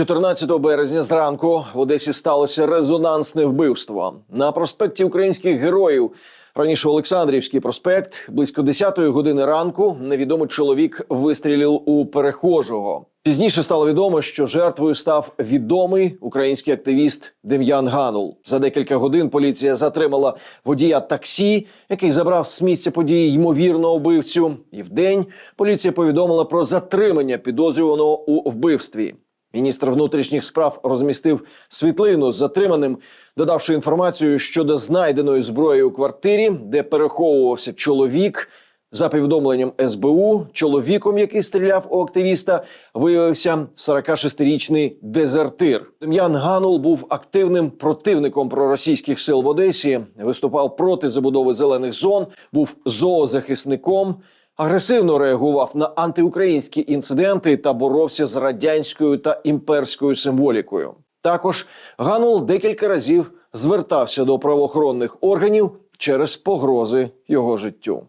14 березня зранку в Одесі сталося резонансне вбивство на проспекті українських героїв. Раніше Олександрівський проспект близько 10-ї години ранку. Невідомий чоловік вистрілив у перехожого. Пізніше стало відомо, що жертвою став відомий український активіст Дем'ян Ганул. За декілька годин поліція затримала водія таксі, який забрав з місця події ймовірного вбивцю. І вдень поліція повідомила про затримання підозрюваного у вбивстві. Міністр внутрішніх справ розмістив світлину з затриманим, додавши інформацію щодо знайденої зброї у квартирі, де переховувався чоловік. За повідомленням СБУ, чоловіком, який стріляв у активіста, виявився 46-річний дезертир. Дем'ян Ганул був активним противником проросійських сил в Одесі, виступав проти забудови зелених зон, був зоозахисником агресивно реагував на антиукраїнські інциденти та боровся з радянською та імперською символікою. Також Ганул декілька разів звертався до правоохоронних органів через погрози його життю.